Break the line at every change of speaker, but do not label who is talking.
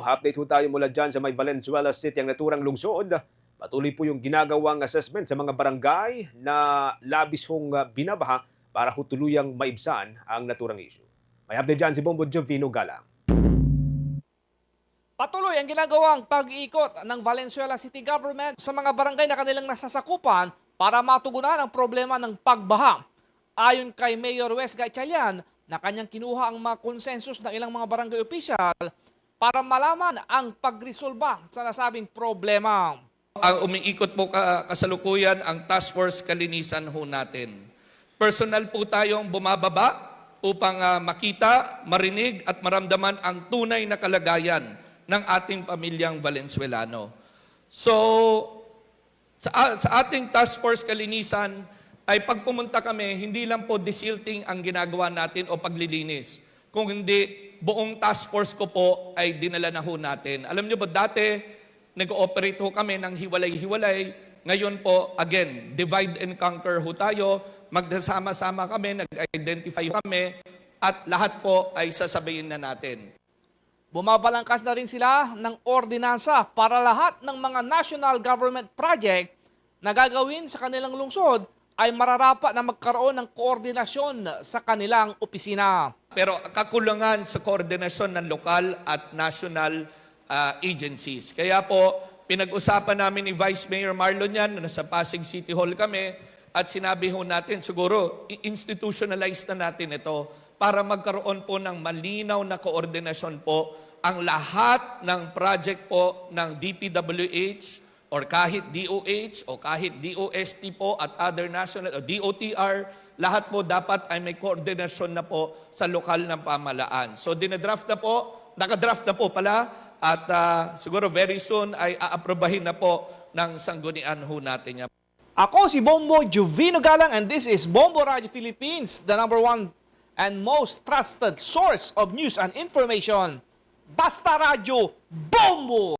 Update ho tayo mula dyan sa may Valenzuela City ang naturang lungsod. Patuloy po yung ginagawang assessment sa mga barangay na labis hong ah, binabaha para ho tuluyang maibsan ang naturang issue. May update dyan si Bombo Jovino Galang.
Patuloy ang ginagawang pag-iikot ng Valenzuela City Government sa mga barangay na kanilang nasasakupan para matugunan ang problema ng pagbaha. Ayon kay Mayor Wes Gaitalian na kanyang kinuha ang mga konsensus ng ilang mga barangay official para malaman ang pagresolba sa nasabing problema.
Ang umiikot po ka, kasalukuyan ang Task Force Kalinisan ho natin. Personal po tayong bumababa upang ah, makita, marinig at maramdaman ang tunay na kalagayan ng ating pamilyang Valenzuelano. So, sa, sa ating Task Force Kalinisan, ay pag pumunta kami, hindi lang po desilting ang ginagawa natin o paglilinis. Kung hindi, buong task force ko po ay dinala na ho natin. Alam niyo ba, dati, nag-ooperate ho kami ng hiwalay-hiwalay. Ngayon po, again, divide and conquer ho tayo. Magdasama-sama kami, nag-identify kami, at lahat po ay sasabayin na natin.
Bumabalangkas na rin sila ng ordinansa para lahat ng mga national government project na gagawin sa kanilang lungsod ay mararapat na magkaroon ng koordinasyon sa kanilang opisina.
Pero kakulangan sa koordinasyon ng lokal at national ah, agencies. Kaya po, pinag-usapan namin ni Vice Mayor Marlon yan, na nasa Pasig City Hall kami, at sinabi ho natin, siguro, i-institutionalize na natin ito para magkaroon po ng malinaw na koordinasyon po ang lahat ng project po ng DPWH or kahit DOH o kahit DOST po at other national o DOTR, lahat po dapat ay may koordinasyon na po sa lokal ng pamalaan. So dinadraft na po, nakadraft na po pala at ah, siguro very soon ay aaprobahin na po ng sanggunian ho natin yan.
Ako si Bombo Juvino Galang and this is Bombo Radio Philippines, the number one and most trusted source of news and information. Basta Radio Bombo!